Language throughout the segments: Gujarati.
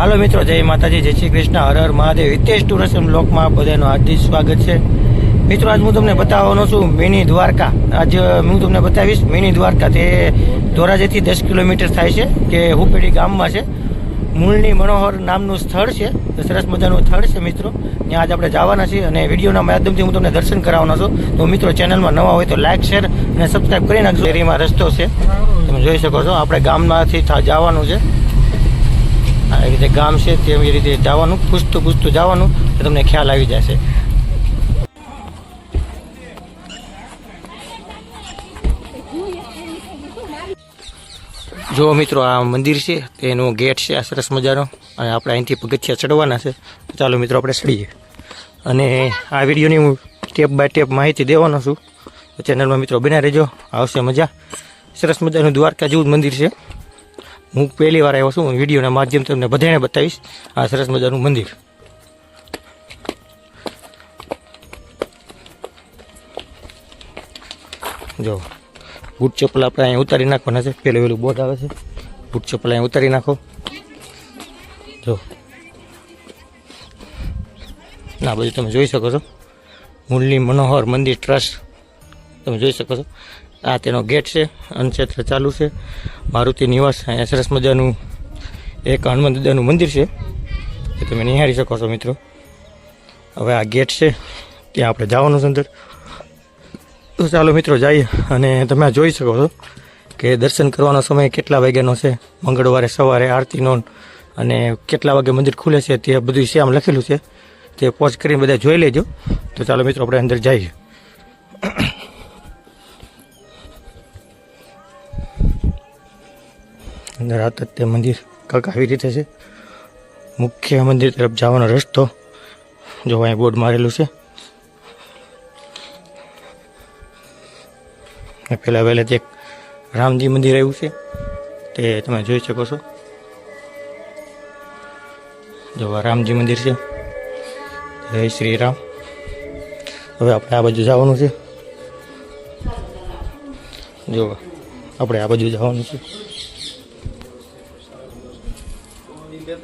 હાલો મિત્રો, જય માતાજી, જય શ્રી કૃષ્ણ, હર હર મહાદેવ. હિતેશ ટુરિઝમ બ્લોકમાં બધાનું હાર્દિક સ્વાગત છે. મિત્રો, આજ હું તમને બતાવવાનો છું મિની દ્વારકા. આજ હું તમને બતાવીશ મિની દ્વારકા. તે ધોરાજીથી દસ કિલોમીટર થાય છે કે હુપેડી ગામમાં છે. મૂળની મનોહર નામનું સ્થળ છે. સરસ મજાનું સ્થળ છે, મિત્રો. ત્યાં આજ આપણે જવાના છીએ અને વિડીયોના માધ્યમથી હું તમને દર્શન કરાવવાનો છું. તો મિત્રો, ચેનલમાં નવા હોય તો લાઇક શેર અને સબસ્ક્રાઈબ કરી નાખજો. એરીમાં રસ્તો છે. તમે જોઈ શકો છો, આપણે ગામમાંથી જવાનું છે. આ રીતે ગામ છે તેવી રીતે જવાનું, પૂછતું પૂછતું જવાનું, તો તમને ખ્યાલ આવી જશે. જો મિત્રો, આ મંદિર છે, તેનો ગેટ છે, આ સરસ મજાનો, અને આપણે અહીંથી પગથિયા ચડવાના છે. ચાલો મિત્રો, આપણે ચડીએ. અને આ વિડીયોની હું સ્ટેપ બાય સ્ટેપ માહિતી દેવાનો છું. ચેનલમાં મિત્રો બના રહેજો. આવશે મજા. સરસ મજાનું દ્વારકા જેવું મંદિર છે. હું પહેલી વાર આવ્યો છું. વિડીયોના માધ્યમથી તમને બધાને બતાવીશ આ સરસ મજાનું મંદિર. જો, બૂટ ચપ્પલ આપણે અહીંયા ઉતારી નાખવાના છે. પેલું પેલું બોર્ડ આવે છે. બૂટ ચપ્પલ અહીંયા ઉતારી નાખો. જો. ના બધું તમે જોઈ શકો છો. મુરલી મનોહર મંદિર ટ્રસ્ટ. તમે જોઈ શકો છો. આ તેનો ગેટ છે અનક્ષેત્ર ચાલુ છે. મારુતિ નિવાસ, અહીંયા સરસ મજાનું એક હનુમાન દાદાનું મંદિર છે. એ તમે નિહાળી શકો છો મિત્રો. હવે આ ગેટ છે, ત્યાં આપણે જવાનું છે અંદર. તો ચાલો મિત્રો જઈએ અને તમે જોઈ શકો છો કે દર્શન કરવાનો સમય કેટલા વાગ્યાનો છે. મંગળવારે સવારે આરતીનો અને કેટલા વાગે મંદિર ખુલે છે તે બધું શ્યામ લખેલું છે. તે પોસ્ટ કરીને બધા જોઈ લેજો. તો ચાલો મિત્રો, આપણે અંદર જઈએ. અંદર આ મંદિર કાંક આવી રીતે છે. મુખ્ય મંદિર તરફ જવાનો રસ્તો જો અહીં બોર્ડ મારેલું છે. પહેલાં વહેલાથી એક રામજી મંદિર આવ્યું છે. તે તમે જોઈ શકો છો. જો રામજી મંદિર છે. જય શ્રી રામ. હવે આપણે આ બાજુ જવાનું છે. જો આપણે આ બાજુ જવાનું છે.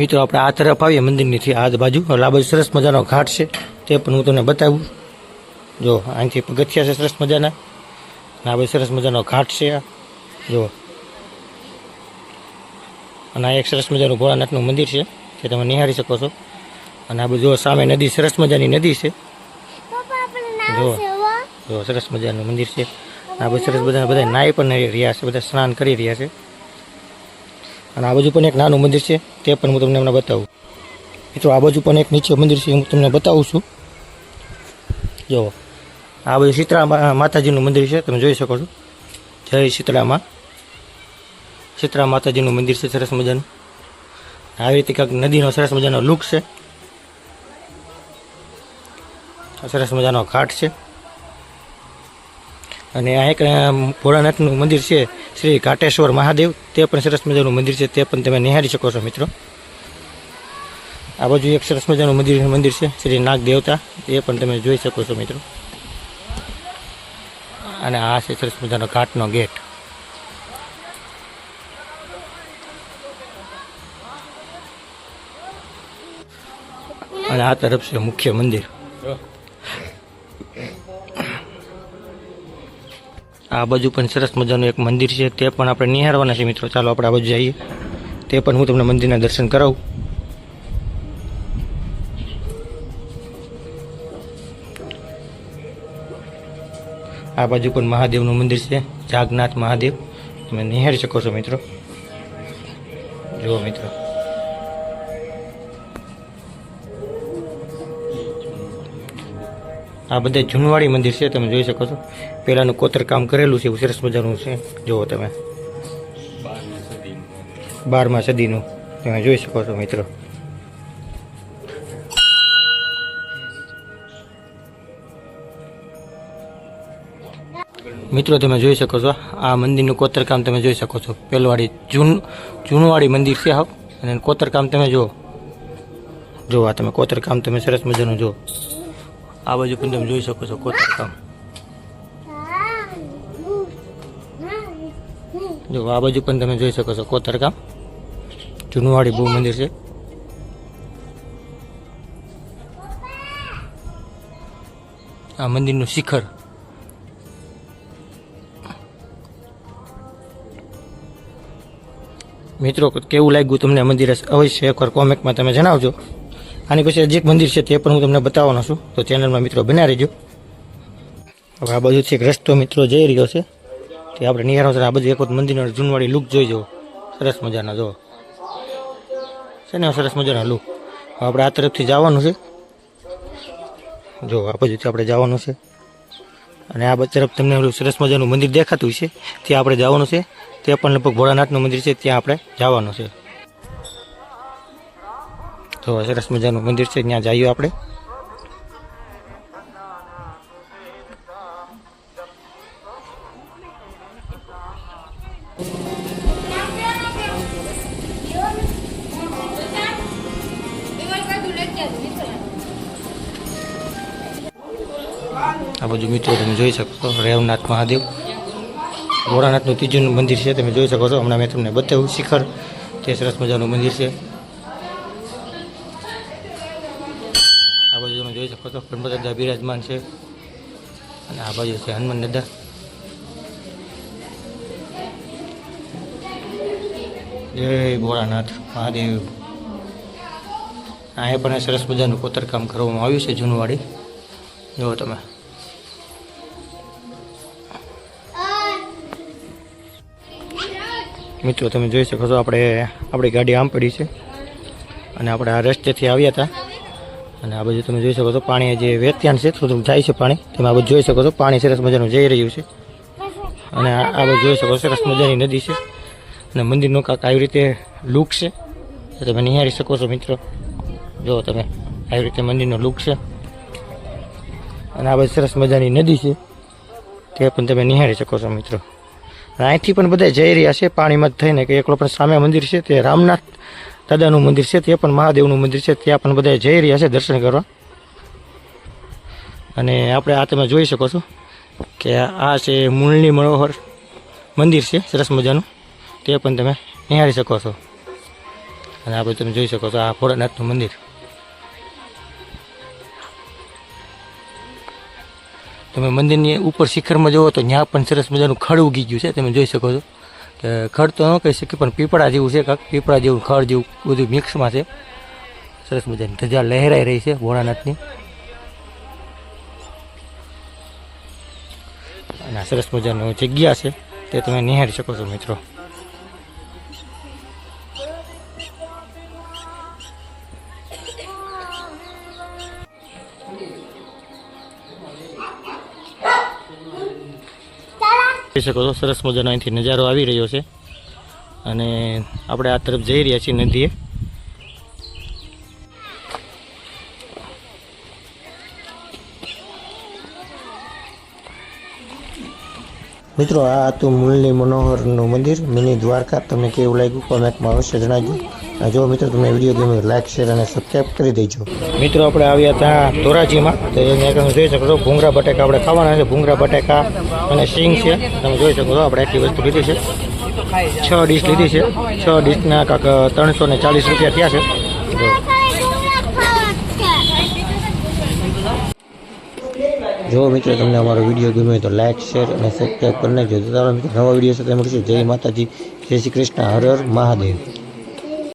મિત્રો, આપણે આ તરફ આવીએ, મંદિરનીથી આ બાજુ. એટલે આ બાજુ સરસ મજાનો ઘાટ છે. તે પણ હું તમને બતાવું. જો, અહીંથી પગથિયા છે સરસ મજાના. આ બાજુ સરસ મજાનો ઘાટ છે જો. અને આ એક સરસ મજાનું ભોળાનાથનું મંદિર છે, જે તમે નિહાળી શકો છો. અને આ બધું જો સામે નદી, સરસ મજાની નદી છે. જો. જો, સરસ મજાનું મંદિર છે. આ બધું સરસ બધા બધા નાય પણ રહ્યા છે, બધા સ્નાન કરી રહ્યા છે. અને આ બાજુ પણ એક નાનું મંદિર છે, તે પણ હું તમને હમણાં બતાવું. મિત્રો, આ બાજુ પણ એક નીચે મંદિર છે, હું તમને બતાવું છું. જો આ બાજુ શીતળા માતાજીનું મંદિર છે, તમે જોઈ શકો છો. જય શીતળામાં. શીતળા માતાજીનું મંદિર છે, સરસ મજાનું. આવી રીતે કંઈક નદીનો સરસ મજાનો લુક છે. સરસ મજાનો ઘાટ છે. અને આ એક ભોળાનાથનું મંદિર છે, શ્રી ઘાટેશ્વર મહાદેવ. તે પણ સરસ મજાનું મંદિર છે, તે પણ તમે નિહાળી શકો છો, મિત્રો. આ બાજુ એક સરસ મજાનું મંદિર મંદિર છે, શ્રી નાગ દેવતા. એ પણ તમે જોઈ શકો છો, મિત્રો. અને આ છે સરસ મજાનો ઘાટનો ગેટ. અને આ તરફ છે મુખ્ય મંદિર. આ બાજુ પણ સરસ મજાનું એક મંદિર છે, તે પણ આપણે નિહાળવાના છે મિત્રો. ચાલો આપણે આ બાજુ જઈએ. તે પણ હું તમને મંદિરના દર્શન કરાવું. આ બાજુ પણ મહાદેવનું મંદિર છે, જાગનાથ મહાદેવ. તમે નિહાળી શકો છો મિત્રો. જુઓ મિત્રો. આ બધા જૂનવાડી મંદિર છે, તમે જોઈ શકો છો. પહેલાંનું કોતર કામ કરેલું છે, એવું સરસ મજાનું છે. જુઓ તમે. બારમા સદીનું. તમે જોઈ શકો છો, મિત્રો. મિત્રો, તમે જોઈ શકો છો, આ મંદિરનું કોતરકામ તમે જોઈ શકો છો. પેલવાડી જૂન જૂનવાડી મંદિર છે હાવ અને કોતરકામ તમે જુઓ. જુઓ આ તમે કોતરકામ તમે સરસ મજાનું જુઓ. આ બાજુ પણ તમે જોઈ શકો છો કોતરકામ જો, આ બાજુ પણ તમે જોઈ શકો છો કોતરકામ જૂનવાડી બહુ મંદિર છે. આ મંદિરનું શિખર. મિત્રો, કેવું લાગ્યું તમને મંદિર? અવશ્ય એકવાર કોમેન્ટમાં તમે જણાવજો. આની પછી હજી એક મંદિર છે તે પણ હું તમને બતાવવાનો છું. તો ચેનલમાં મિત્રો બના રહેજો. હવે આ બાજુથી એક રસ્તો મિત્રો જઈ રહ્યો છે. તે આપણે નિહારો છે આ બાજુ એક વખત મંદિરનો જૂનવાળી લુક જોઈ જુઓ. સરસ મજાના જુઓ. છે ને સરસ મજાના લુક હવે આપણે આ તરફથી જવાનું છે. જો આ બાજુથી આપણે જવાનું છે. અને આ તરફ તમને સરસ મજાનું મંદિર દેખાતું છે ત્યાં આપણે જવાનું છે. તે પણ લગભગ ભોળાનાથનું મંદિર છે. ત્યાં આપણે જવાનું છે. તો સરસ મજાનું મંદિર છે, ત્યાં જઈએ આપણે. આ બાજુ મિત્રો તમે જોઈ શકો છો, રેવનાથ મહાદેવ. ભોળાનાથનું ત્રીજું મંદિર છે, તમે જોઈ શકો છો. હમણાં મેં તમને બતાવ્યું શિખર. તે સરસ મજાનું મંદિર છે આ બાજુ તમે જોઈ શકો છો ગણપત દાદા બિરાજમાન છે. અને આ બાજુ છે હનુમાન દાદા જય ભોળાનાથ, મહાદેવ. અહીંયા પણ સરસ મજાનું કોતરકામ કરવામાં આવ્યું છે જૂનવાડી. જુઓ તમે. મિત્રો, તમે જોઈ શકો છો, આપણે આપણી ગાડી આમ પડી છે. અને આપણે આ રસ્તેથી આવ્યા હતા. અને આ બાજુ તમે જોઈ શકો છો, પાણી જે વેત્યાન છે, થોડુંક જાય છે પાણી. તમે આ બાજુ જોઈ શકો છો, પાણી સરસ મજાનું જઈ રહ્યું છે. અને આ બાજુ જોઈ શકો સરસ મજાની નદી છે. અને મંદિરનું કાંક આવી રીતે લુક છે. તમે નિહાળી શકો છો મિત્રો. જુઓ તમે આવી રીતે મંદિરનો લુક છે. અને આ બાજુ સરસ મજાની નદી છે. તે પણ તમે નિહાળી શકો છો મિત્રો. અહીંથી પણ બધા જઈ રહ્યા છે, પાણીમાં જ થઈને કે એકલો પણ સામે મંદિર છે, તે રામનાથ દાદાનું મંદિર છે તે પણ મહાદેવનું મંદિર છે, ત્યાં પણ બધા જઈ રહ્યા છે દર્શન કરવા. અને આપણે આ તમે જોઈ શકો છો કે આ છે મૂળની મનોહર મંદિર છે, સરસ મજાનું. તે પણ તમે નિહાળી શકો છો. અને આપણે તમે જોઈ શકો છો આ ભોળાનાથનું મંદિર. તમે મંદિરની ઉપર શિખરમાં જુઓ તો ત્યાં પણ સરસ મજાનું ખડ ઉગી ગયું છે, તમે જોઈ શકો છો. કે ખડ તો ન કહી શકીએ, પણ પીપળા જેવું છે કાંક. પીપળા જેવું ખડ જેવું, બધું મિક્સમાં છે. સરસ મજાની ધજા લહેરાઈ રહી છે ભોળાનાથની. અને સરસ મજાનું જગ્યા છે, તે તમે નિહાળી શકો છો મિત્રો. જોઈ શકો છો, સરસ મજાનો અહીંથી નજારો આવી રહ્યો છે. અને આપણે આ તરફ જઈ રહ્યા છીએ નદીએ. મિત્રો, આ હતું મૂળની મનોહરનું મંદિર, મિની દ્વારકા. તમને કેવું લાગ્યું? કોમેન્ટમાં અવશ્ય જણાવજો. જો મિત્રો તમને વીડિયો ગમ્યો લાઈક શેર અને સબસ્ક્રાઈબ કરી દેજો. મિત્રો આપણે આવ્યા ત્યાં ધોરાજીમાં. તો અહીંયા તમે જોઈ શકો છો ભૂંગળા બટેકા આપણે ખાવાના છે. ભૂંગળા બટેકા અને સિંગ છે. તમે જોઈ શકો છો આપણે આટલી વસ્તુ લીધી છે. છ ડીશ લીધી છે. છ ડીશના કાંક ત્રણસો ને ચાલીસ રૂપિયા થયા છે. જો. મિત્રો તમને અમારો વીડિયો ગમ્યો તો લાઈક શેર અને સબસ્ક્રાઈબ કરી નાખજો. તો મિત્રો નવા વીડિયો સાથે મળીશું. જય માતાજી. જય શ્રી કૃષ્ણ. હર હર મહાદેવ.